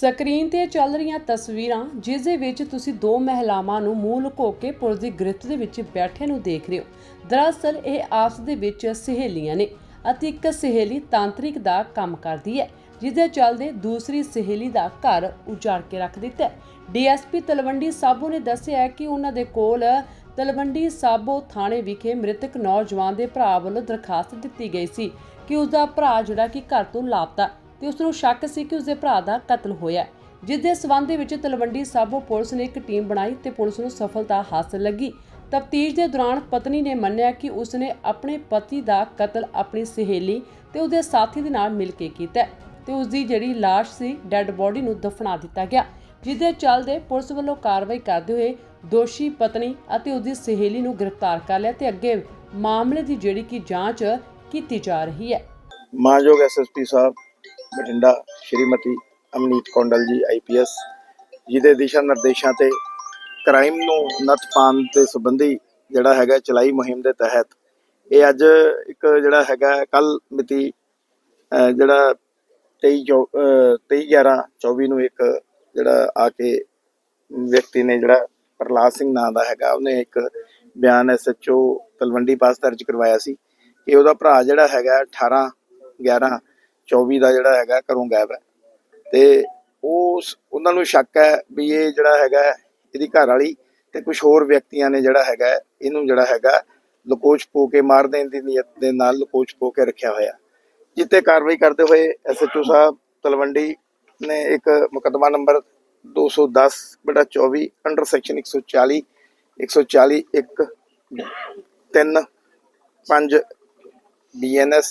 Screen ਤੇ ਚੱਲ ਰਹੀਆਂ ਤਸਵੀਰਾਂ, ਜਿਸ ਦੇ ਵਿੱਚ ਤੁਸੀਂ ਦੋ ਮਹਿਲਾਵਾਂ ਨੂੰ ਮੂੰਹ ਲੁਕੋ ਕੇ ਪੁਲਿਸ ਦੀ ਗ੍ਰਿਫਤ ਦੇ ਵਿੱਚ ਬੈਠੇ ਨੂੰ ਦੇਖ ਰਹੇ ਹੋ। ਦਰਅਸਲ, ਇਹ ਆਪਸ ਦੇ ਵਿੱਚ ਸਹੇਲੀਆਂ ਨੇ ਅਤੇ ਇੱਕ ਸਹੇਲੀ ਤਾਂਤਰਿਕ ਦਾ ਕੰਮ ਕਰਦੀ ਹੈ, ਜਿਸ ਦੇ ਚੱਲਦੇ ਦੂਸਰੀ ਸਹੇਲੀ ਦਾ ਘਰ ਉਜਾੜ ਕੇ ਰੱਖ ਦਿੱਤਾ ਹੈ। ਡੀਐਸਪੀ ਤਲਵੰਡੀ ਸਾਬੋ ਨੇ ਦੱਸਿਆ ਕਿ ਉਹਨਾਂ ਦੇ ਕੋਲ ਤਲਵੰਡੀ ਸਾਬੋ ਥਾਣੇ ਵਿਖੇ ਮ੍ਰਿਤਕ ਨੌਜਵਾਨ ਦੇ ਭਰਾ ਵੱਲੋਂ ਦਰਖਾਸਤ ਦਿੱਤੀ ਗਈ ਸੀ ਕਿ ਉਸ ਦਾ ਭਰਾ ਜਿਹੜਾ ਕਿ ਘਰ ਤੋਂ ਲਾਪਤਾ ਤੇ ਉਸ ਨੂੰ ਸ਼ੱਕ ਸੀ ਕਿ ਉਸ ਦੇ ਭਰਾ ਦਾ ਕਤਲ ਹੋਇਆ ਜਿਸ ਦੇ ਸਬੰਧ ਵਿੱਚ ਤਲਵੰਡੀ ਸਾਬੋ ਪੁਲਿਸ ਨੇ ਇੱਕ ਟੀਮ ਬਣਾਈ ਤੇ ਪੁਲਿਸ ਨੂੰ ਸਫਲਤਾ ਹਾਸਲ ਲੱਗੀ। ਤਫਤੀਸ਼ ਦੇ ਦੌਰਾਨ ਪਤਨੀ ਨੇ ਮੰਨਿਆ ਕਿ ਉਸ ਨੇ ਆਪਣੇ ਪਤੀ ਦਾ ਕਤਲ ਆਪਣੀ ਸਹੇਲੀ ਤੇ ਉਹਦੇ ਸਾਥੀ ਦੇ ਨਾਲ ਮਿਲ ਕੇ ਕੀਤਾ ਹੈ ਤੇ ਉਸ ਦੀ ਜਿਹੜੀ ਲਾਸ਼ ਸੀ, ਡੈੱਡ ਬੋਡੀ ਨੂੰ ਦਫਨਾ ਦਿੱਤਾ ਗਿਆ ਜਿਸ ਦੇ ਚੱਲਦੇ ਪੁਲਿਸ ਵੱਲੋਂ ਕਾਰਵਾਈ ਕਰਦੇ ਹੋਏ ਦੋਸ਼ੀ ਪਤਨੀ ਅਤੇ ਉਸ ਦੀ ਸਹੇਲੀ ਨੂੰ ਗ੍ਰਿਫਤਾਰ ਕਰ ਲਿਆ ਤੇ ਅੱਗੇ ਮਾਮਲੇ ਦੀ ਜਿਹੜੀ ਕਿ ਜਾਂਚ ਕੀਤੀ ਜਾ ਰਹੀ ਹੈ। ਮਾਨਯੋਗ ਐਸਐਸਪੀ ਸਾਹਿਬ ਬਠਿੰਡਾ, ਸ਼੍ਰੀਮਤੀ ਅਮਨੀਤ ਕੌਂਡਲ ਜੀ ਆਈਪੀਐਸ ਜਿਹਦੇ ਦਿਸ਼ਾ ਨਿਰਦੇਸ਼ਾਂ ਤੇ ਕ੍ਰਾਈਮ ਨੂੰ ਨੱਥ ਪਾਉਣ ਦੇ ਸੰਬੰਧੀ ਜਿਹੜਾ ਹੈਗਾ ਚਲਾਈ ਮੁਹਿੰਮ ਦੇ ਤਹਿਤ, ਇਹ ਅੱਜ ਇੱਕ ਜਿਹੜਾ ਹੈਗਾ ਕੱਲ ਮਿਤੀ ਜਿਹੜਾ 23 11 24 ਨੂੰ ਇੱਕ ਜਿਹੜਾ ਆ ਕੇ ਵਿਅਕਤੀ ਨੇ ਜਿਹੜਾ ਪ੍ਰਲਾਦ ਸਿੰਘ ਨਾਂ ਦਾ ਹੈਗਾ, ਉਹਨੇ ਇੱਕ ਬਿਆਨ ਐਸਐਚਓ ਤਲਵੰਡੀ ਪਾਸ ਦਰਜ ਕਰਵਾਇਆ ਸੀ ਕਿ ਉਹਦਾ ਭਰਾ ਜਿਹੜਾ ਹੈਗਾ 18 11 24 ਦਾ ਜਿਹੜਾ ਹੈਗਾ, ਘਰੋਂ ਗਾਇਬ ਹੈ। ਤੇ ਉਸ ਉਹਨਾਂ ਨੂੰ ਸ਼ੱਕ ਹੈ ਵੀ ਇਹ ਜਿਹੜਾ ਹੈਗਾ ਇਹਦੀ ਘਰ ਵਾਲੀ ਤੇ ਕੁਝ ਹੋਰ ਵਿਅਕਤੀਆਂ ਨੇ ਜਿਹੜਾ ਹੈਗਾ ਇਹਨੂੰ ਜਿਹੜਾ ਹੈਗਾ ਲਕੋਚ ਪੋ ਕੇ ਮਾਰ ਦੇਣ ਦੀ ਨੀਅਤ ਦੇ ਨਾਲ ਲਕੋਚ ਪੋ ਕੇ ਰੱਖਿਆ ਹੋਇਆ। ਜਿੱਤੇ ਕਾਰਵਾਈ ਕਰਦੇ ਹੋਏ ਐਸਐਚਓ ਸਾਹਿਬ ਤਲਵੰਡੀ ਨੇ ਇੱਕ ਮੁਕੱਦਮਾ ਨੰਬਰ 210 ਬਟਾ 24 under section 140 140 1 3 5 BNS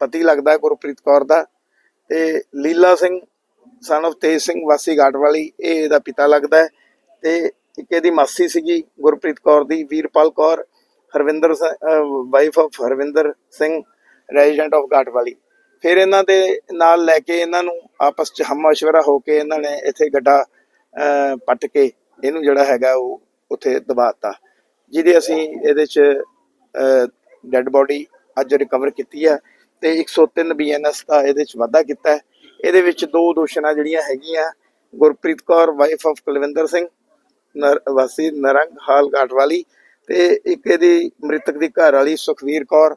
ਪਤੀ ਲੱਗਦਾ ਗੁਰਪ੍ਰੀਤ ਕੌਰ ਦਾ ਤੇ ਲੀਲਾ ਸਿੰਘ ਸਨ of ਤੇਜ ਸਿੰਘ ਵਾਸੀ ਘਾਟ ਵਾਲੀ ਇਹ ਇਹਦਾ ਪਿਤਾ ਲੱਗਦਾ ਹੈ ਤੇ ਇੱਕ ਇਹਦੀ ਮਾਸੀ ਸੀਗੀ ਗੁਰਪ੍ਰੀਤ ਕੌਰ ਦੀ Veerpal Kaur Harvinder wife of Harvinder Singh resident of ਘਾਟ ਵਾਲੀ। ਫਿਰ ਇਹਨਾਂ ਦੇ ਨਾਲ ਲੈ ਕੇ ਇਹਨਾਂ ਨੂੰ ਆਪਸ ਚ ਹਮਸ਼ਵਰਾ ਹੋ ਕੇ ਇਹਨਾਂ ਨੇ ਇੱਥੇ ਗੱਡਾ ਅਹ, ਪੱਟ ਕੇ ਇਹਨੂੰ ਜਿਹੜਾ ਹੈਗਾ ਉਹ ਉੱਥੇ ਦਬਾਤਾ ਜਿਹਦੇ ਅਸੀਂ ਇਹਦੇ ਚ ਡੈੱਡ ਬੋਡੀ ਅੱਜ ਰਿਕਵਰ ਕੀਤੀ ਹੈ। ਤੇ 103 ਬੀਐਨਐਸ ਦਾ ਇਹਦੇ ਚ ਵਾਧਾ ਕੀਤਾ ਹੈ ਇਹਦੇ ਵਿੱਚ ਦੋ ਦੋਸ਼ਣਾ ਜਿਹੜੀਆਂ ਹੈਗੀਆਂ ਗੁਰਪ੍ਰੀਤ ਕੌਰ ਵਾਈਫ ਆਫ ਕੁਲਵਿੰਦਰ ਸਿੰਘ ਵਾਸੀ ਨਰੰਗ ਹਾਲ ਘਾਟ ਵਾਲੀ ਤੇ ਇੱਕ ਇਹਦੀ ਮ੍ਰਿਤਕ ਦੀ ਘਰ ਵਾਲੀ ਸੁਖਵੀਰ ਕੌਰ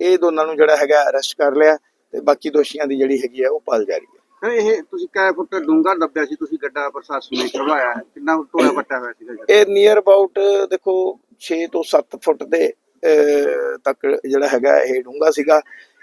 ਇਹ ਦੋਨਾਂ ਨੂੰ ਜਿਹੜਾ ਹੈਗਾ ਅਰੈਸਟ ਕਰ ਲਿਆ ਤੇ ਬਾਕੀ ਦੋਸ਼ੀਆਂ ਦੀ ਜਿਹੜੀ ਹੈਗੀ ਹੈ ਉਹ ਪਾਲ ਜਾ ਰਹੀ ਹੈ ਇਹ ਤੁਸੀਂ ਕੈ ਫੁੱਟ ਡੂੰਘਾ ਦੱਬਿਆ ਸੀ ਤੁਸੀਂ ਗੱਡਾ ਪ੍ਰਸ਼ਾਸਨ ਨੇ ਕਰਵਾਇਆ? ਕਿੰਨਾ ਟੋਇਆ ਪੱਟਾ ਹੋਇਆ ਸੀਗਾ? ਇਹ ਨੀਅਰ ਅਬਾਊਟ ਦੇਖੋ 6 ਤੋਂ 7 ਫੁੱਟ ਦੇ ਤੱਕ ਜਿਹੜਾ ਹੈਗਾ ਇਹ ਡੂੰਘਾ ਸੀਗਾ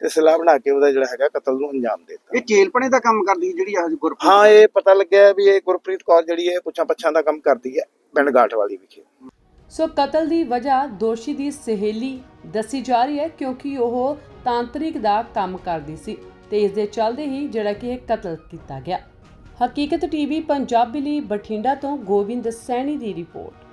ਤੇ ਸਲਾਹ ਬਣਾ ਕੇ ਉਹਦਾ ਜਿਹੜਾ ਹੈਗਾ ਕਤਲ ਨੂੰ ਅੰਜਾਮ ਦੇ ਦਿੱਤਾ। ਇਹ ਚੇਲਪਣੇ ਦਾ ਕੰਮ ਕਰਦੀ ਜਿਹੜੀ ਆਹ ਗੁਰਪ੍ਰੀਤ ਹਾਂ ਇਹ ਪਤਾ ਲੱਗਿਆ ਵੀ ਇਹ ਗੁਰਪ੍ਰੀਤ ਕੌਰ ਜਿਹੜੀ ਹੈ ਪੁੱਛਾਂ ਪੱਛਾਂ ਦਾ ਕੰਮ ਕਰਦੀ ਹੈ ਪਿੰਡ ਗਾਠ ਵਾਲੀ ਵਿਖੇ। ਸੋ ਕਤਲ ਦੀ ਵਜ੍ਹਾ ਦੋਸ਼ੀ ਦੀ ਸਹੇਲੀ ਦੱਸੀ ਜਾ ਰਹੀ ਹੈ ਕਿਉਂਕਿ ਉਹ ਤਾਂਤਰਿਕ ਦਾ ਕੰਮ ਕਰਦੀ ਸੀ ਤੇ ਇਸ ਦੇ ਚੱਲਦੇ ਹੀ ਜਿਹੜਾ ਕਿ ਇਹ ਕਤਲ ਕੀਤਾ ਗਿਆ। ਹਕੀਕਤ ਟੀਵੀ ਪੰਜਾਬੀ ਲਈ ਬਠਿੰਡਾ ਤੋਂ ਗੋਬਿੰਦ ਸੈਣੀ ਦੀ ਰਿਪੋਰਟ।